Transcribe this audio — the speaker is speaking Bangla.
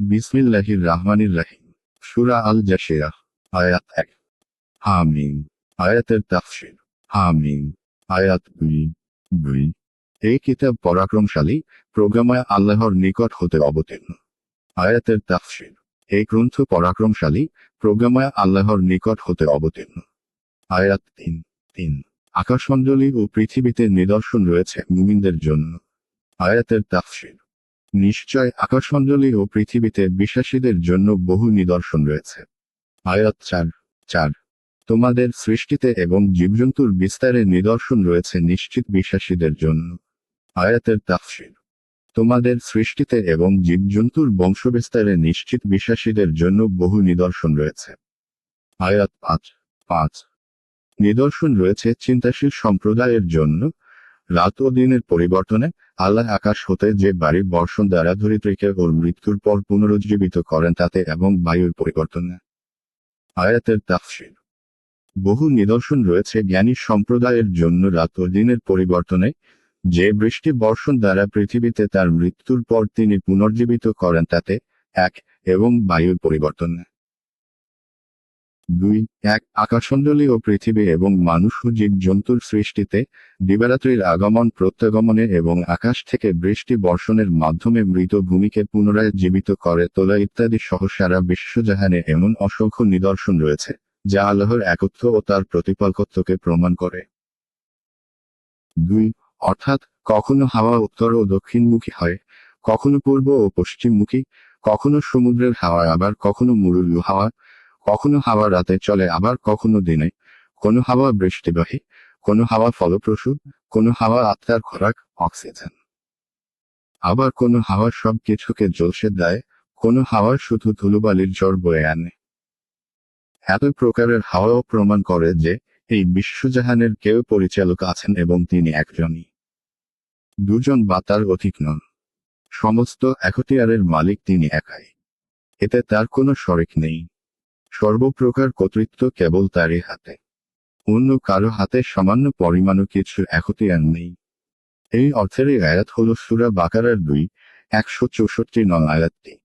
বিসমিল্লাহির রহমানির রাহিম সুরা আল আয়াত এক। হামিম, আয়াতের তাফসির। হামিম, আয়াত দুই দুই। এই কিতাব পরাক্রমশালী, প্রোগ্রামায় আল্লাহর নিকট হতে অবতীর্ণ। আয়াতের তাফসির। এই গ্রন্থ পরাক্রমশালী, প্রোগ্রামায় আল্লাহর নিকট হতে অবতীর্ণ। আয়াত তিন তিন। আকাশমণ্ডলী ও পৃথিবীতে নিদর্শন রয়েছে মুমিনদের জন্য। আয়াতের তাফসির। নিশ্চয় আকাশমণ্ডলী ও পৃথিবীতে বিশ্বাসীদের জন্য বহু নিদর্শন রয়েছে। আয়াত চার চার। তোমাদের সৃষ্টিতে এবং জীবজন্তুর বিস্তারে নিদর্শন রয়েছে নিশ্চিত বিশ্বাসীদের জন্য। আয়াতের তাফসির। তোমাদের সৃষ্টিতে এবং জীবজন্তুর বংশবিস্তারে নিশ্চিত বিশ্বাসীদের জন্য বহু নিদর্শন রয়েছে। আয়াত পাঁচ পাঁচ। নিদর্শন রয়েছে চিন্তাশীল সম্প্রদায়ের জন্য রাত ও দিনের পরিবর্তনে আল্লাহ আকাশ হতে যে বাড়ির বর্ষণ দ্বারা ধরিত্রীকে ওর মৃত্যুর পর পুনরুজ্জীবিত করেন তাতে এবং বায়ুর পরিবর্তনে আয়াতের তাফসির। বহু নিদর্শন রয়েছে জ্ঞানী সম্প্রদায়ের জন্য রাত ও দিনের পরিবর্তনে যে বৃষ্টি বর্ষণ দ্বারা পৃথিবীতে তার মৃত্যুর পর তিনি পুনর্জীবিত করেন তাতে এক এবং বায়ুর পরিবর্তনে দুই, এক, আকাশমণ্ডলী ও পৃথিবী এবং মানুষ ও জীবজন্তুর সৃষ্টিতে দিবারাত্রির আগমন, প্রত্যাগমনে এবং আকাশ থেকে বৃষ্টি বর্ষণের মাধ্যমে মৃত ভূমিকে পুনরায় জীবিত করে তোলা ইত্যাদি সহ সারা বিশ্বজাহানে এমন অসংখ্য নিদর্শন রয়েছে, যা আল্লাহর একত্ব ও তার প্রতিপালকত্বকে প্রমাণ করে। দুই, অর্থাৎ কখনো হাওয়া উত্তর ও দক্ষিণমুখী হয়, কখনো পূর্ব ও পশ্চিমমুখী, কখনো সমুদ্রের হাওয়া আবার, কখনো মুরুলু হাওয়া কখনো হাওয়া রাতে চলে, আবার কখনো দিনে। কোনো হাওয়া বৃষ্টিবাহী কোনো হাওয়া ফলপ্রসূ, কোনো হাওয়া আত্মার খোরাক, অক্সিজেন। আবার কোনো হাওয়া সব কিছুকে জলসে দেয়, কোনো হাওয়া শুধু ধুলোবালির জ্বর বয়ে আনে। এত প্রকারের হাওয়াও প্রমাণ করে যে, এই বিশ্বজাহানের কেউ পরিচালক আছেন এবং তিনি একজনই। দুজন বা তার অধিক নন। সমস্ত একটিয়ারের মালিক তিনি একাই। এতে তার কোনো শরিক নেই। সর্বপ্রকার কর্তৃত্ব কেবল তারই হাতে। অন্য কারও হাতে সামান্য পরিমাণও কিছু এখতিয়ার নেই। এই অর্থের আয়াত হল সুরা বাকারার দুই, একশো চৌষট্টি নয় আয়াতটি।